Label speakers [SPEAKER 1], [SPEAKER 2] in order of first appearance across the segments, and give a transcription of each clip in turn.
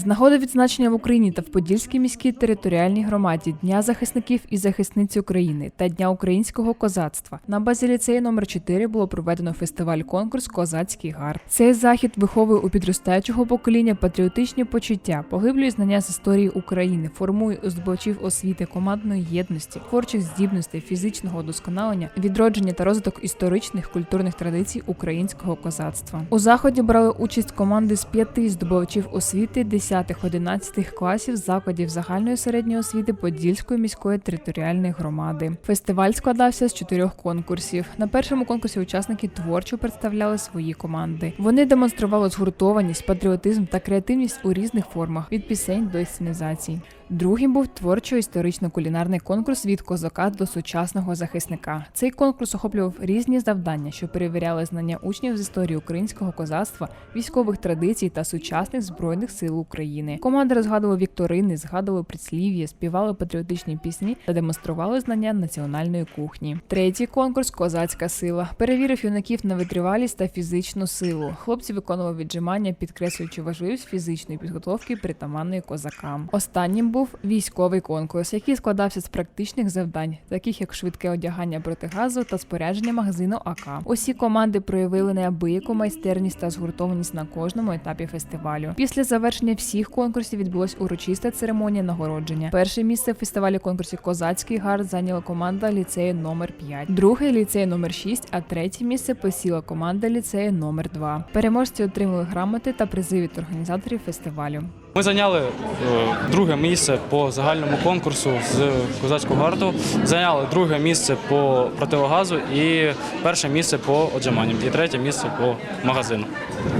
[SPEAKER 1] З нагоди відзначення в Україні та в Подільській міській територіальній громаді Дня захисників і захисниць України та Дня українського козацтва на базі ліцею номер 4 було проведено фестиваль-конкурс Козацький гард. Цей захід виховує у підростаючого покоління патріотичні почуття, поглиблює знання з історії України, формує у здобувачів освіти командної єдності, творчих здібностей, фізичного удосконалення, відродження та розвиток історичних культурних традицій українського козацтва. У заході брали участь команди з п'яти здобувачів освіти 10-11 класів закладів загальної середньої освіти Подільської міської територіальної громади. Фестиваль складався з чотирьох конкурсів. На першому конкурсі учасники творчо представляли свої команди. Вони демонстрували згуртованість, патріотизм та креативність у різних формах від пісень до сценізацій. Другим був творчо-історично-кулінарний конкурс від козака до сучасного захисника. Цей конкурс охоплював різні завдання, що перевіряли знання учнів з історії українського козацтва, військових традицій та сучасних збройних сил України. Команди розгадували вікторини, згадували прислів'я, співали патріотичні пісні та демонстрували знання національної кухні. Третій конкурс Козацька сила перевірив юнаків на витривалість та фізичну силу. Хлопці виконували віджимання, підкреслюючи важливість фізичної підготовки притаманної козакам. Останнім був військовий конкурс, який складався з практичних завдань, таких як швидке одягання протигазу та спорядження магазину АК. Усі команди проявили неабияку майстерність та згуртованість на кожному етапі фестивалю. Після завершення всіх конкурсів відбулась урочиста церемонія нагородження. Перше місце в фестивалі конкурсі Козацький гард зайняла команда ліцею номер 5 друге ліцей номер 6 а третє місце посіла команда ліцею номер 2 Переможці отримали грамоти та призи від організаторів фестивалю.
[SPEAKER 2] Ми зайняли е, друге місце по загальному конкурсу з козацького гарту, зайняли друге місце по противогазу і перше місце по отжиманням, і третє місце по магазину.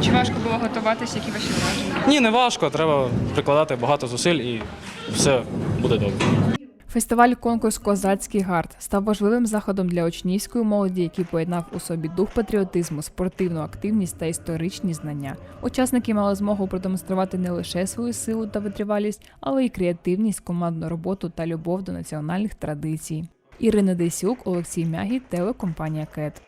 [SPEAKER 3] Чи важко було готуватися, які ваші враження?
[SPEAKER 2] Ні, не важко, треба прикладати багато зусиль і все буде добре.
[SPEAKER 1] Фестиваль конкурс Козацький гард став важливим заходом для учнівської молоді, який поєднав у собі дух патріотизму, спортивну активність та історичні знання. Учасники мали змогу продемонструвати не лише свою силу та витривалість, але й креативність, командну роботу та любов до національних традицій. Ірина Десюк, Олексій Мягі, телекомпанія КЕТ.